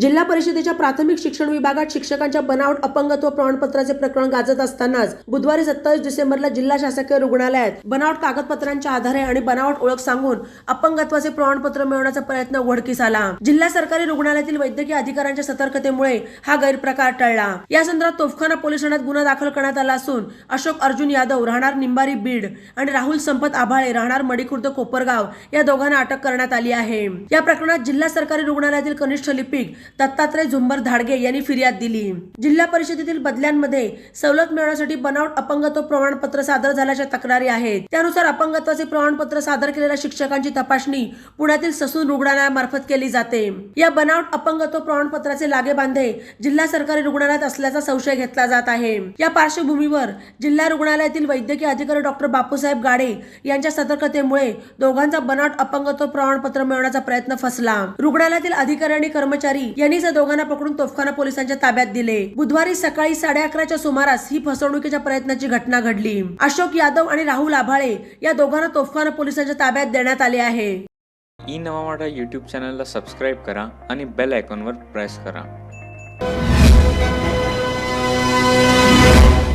जिल्हा परिषदेच्या प्राथमिक शिक्षण विभागात शिक्षकांच्या बनावट अपंगत्व प्रमाणपत्राचे प्रकरण गाजत असतानाच बुधवारी सत्तावीस डिसेंबरला जिल्हा शासकीय रुग्णालयात बनावट कागदपत्रांच्या आधारे आणि बनावट ओळख सांगून अपंगत्वाचे प्रमाणपत्र मिळवण्याचा प्रयत्न उघडकीस आला. जिल्हा सरकारी रुग्णालयातील वैद्यकीय अधिकाऱ्यांच्या सतर्कतेमुळे हा गैरप्रकार टळला. या संदर्भात तोफखाना पोलीस ठाण्यात गुन्हा दाखल करण्यात आला असून अशोक अर्जुन यादव राहणार निंबारी बीड आणि राहुल संपत आभाळे राहणार मडीखुर्द कोपरगाव या दोघांना अटक करण्यात आली आहे. या प्रकरणात जिल्हा सरकारी रुग्णालयातील कनिष्ठ लिपिक दत्तात्रय झुंबर धाडगे यांनी फिर्याद दिली. जिल्हा परिषदेतील बदल्यांमध्ये सवलत मिळवण्यासाठी बनावट अपंगत्व प्रमाणपत्र सादर झाल्याच्या तक्रारी आहेत. त्यानुसार अपंगत्वाचे प्रमाणपत्र सादर केलेल्या शिक्षकांची तपासणी पुण्यातील ससून रुग्णालयामार्फत केली जाते. या बनावट अपंगत्व प्रमाणपत्राचे लागेबांधे जिल्हा सरकारी रुग्णालयात असल्याचा संशय घेतला जात आहे. या पार्श्वभूमीवर जिल्हा रुग्णालयातील वैद्यकीय अधिकारी डॉक्टर बापूसाहेब गाडे यांच्या सतर्कतेमुळे दोघांचा बनावट अपंगत्व प्रमाणपत्र मिळवण्याचा प्रयत्न फसला. रुग्णालयातील अधिकारी आणि कर्मचारी यांनीच या दोघांना पकडून तोफखाना पोलिसांच्या ताब्यात दिले. बुधवारी सकाळी साडे अकराच्या सुमारास ही फसवणुकीच्या प्रयत्नाची घटना घडली. अशोक यादव आणि राहुल आभाळे या दोघांना तोफखाना पोलिसांच्या ताब्यात देण्यात आले आहे. ई नवा मराठा यूट्यूब चॅनलला सबस्क्राईब करा आणि बेल आयकॉनवर प्रेस करा.